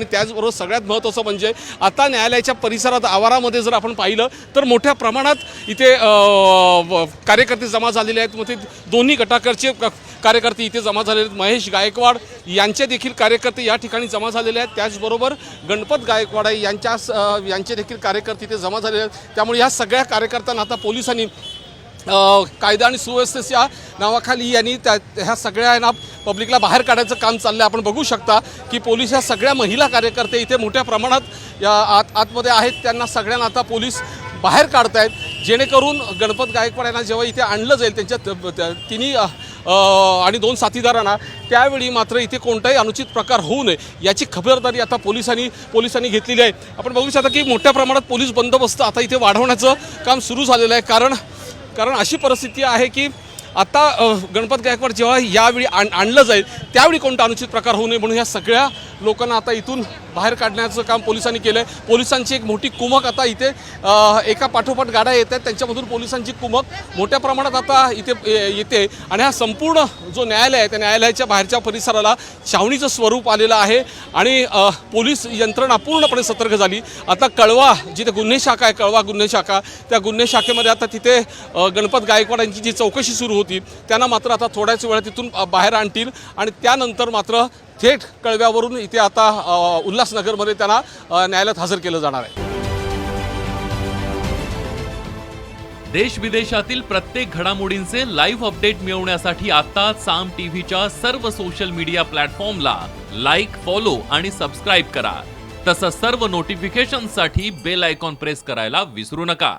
आणि त्याचबरोबर सगळ्यात महत्त्वाचं म्हणजे आता न्यायालयाच्या परिसरात आवारामध्ये जर आपण पाहिलं तर मोठ्या प्रमाणात इथे कार्यकर्ते जमा झालेले आहेत. मग ते दोन्ही गटाकडचे कार्यकर्ते इथे जमा झालेले आहेत. महेश गायकवाड यांचे देखील कार्यकर्ते या ठिकाणी जमा झालेले आहेत. त्याचबरोबर गणपत गायकवाड आहे यांच्या यांचे देखील कार्यकर्ते इथे जमा झालेले आहेत. त्यामुळे या सगळ्या कार्यकर्त्यांना आता पोलिसांनी कायदा आणि सुव्यवस्थेच्या नावाखाली यांनी त्या ह्या सगळ्या ना पब्लिकला बाहेर काढायचं काम चाललं आहे आपण बघू शकता की पोलीस ह्या सगळ्या महिला कार्यकर्ते इथे मोठ्या प्रमाणात या आत आतमध्ये आहेत. त्यांना सगळ्यांना आता पोलीस बाहेर काढतायत. जेणेकरून गणपत गायकवाड यांना जेव्हा इथे आणलं जाईल त्यांच्या तिन्ही आणि दोन साथीदारांना त्यावेळी मात्र इथे कोणताही अनुचित प्रकार होऊ नये याची खबरदारी आता पोलिसांनी पोलिसांनी घेतलेली आहे. आपण बघू शकता की मोठ्या प्रमाणात पोलीस बंदोबस्त आता इथे वाढवण्याचं काम सुरू झालेलं आहे. कारण कारण अशी परिस्थिती आहे की आता गणपत गायकवाड जेव्हा यावेळी आण आणलं जाईल त्यावेळी कोणता अनुचित प्रकार होऊ नये म्हणून ह्या सगळ्या लोकांना आता इथून बाहेर काढण्याचं काम पोलिसांनी केलं आहे पोलिसांची एक मोठी कुमक आता इथे एका पाठोपाठ गाड्या येत आहेत. त्यांच्यामधून पोलिसांची कुमक मोठ्या प्रमाणात आता इथे येते. आणि हा संपूर्ण जो न्यायालय आहे त्या न्यायालयाच्या बाहेरच्या परिसराला छावणीचं स्वरूप आलेलं आहे. आणि पोलीस यंत्रणा पूर्णपणे सतर्क झाली. आता कळवा जिथे गुन्हे शाखा आहे कळवा गुन्हे शाखा. त्या गुन्हे शाखेमध्ये आता तिथे गणपत गायकवाड यांची जी चौकशी सुरू होती त्यांना मात्र आता थोड्याच वेळा तिथून बाहेर आणतील. आणि त्यानंतर मात्र थेट कळव्यावरून इथे आता उल्हासनगरमध्ये त्यांना न्यायालयात हजर केलं जाणार आहे. देश विदेशातील प्रत्येक घडामोडींचे लाईव्ह अपडेट मिळवण्यासाठी आता साम टीव्हीच्या सर्व सोशल मीडिया प्लॅटफॉर्मला लाईक फॉलो आणि सबस्क्राईब करा. तसंच सर्व नोटिफिकेशनसाठी बेल आयकॉन प्रेस करायला विसरू नका.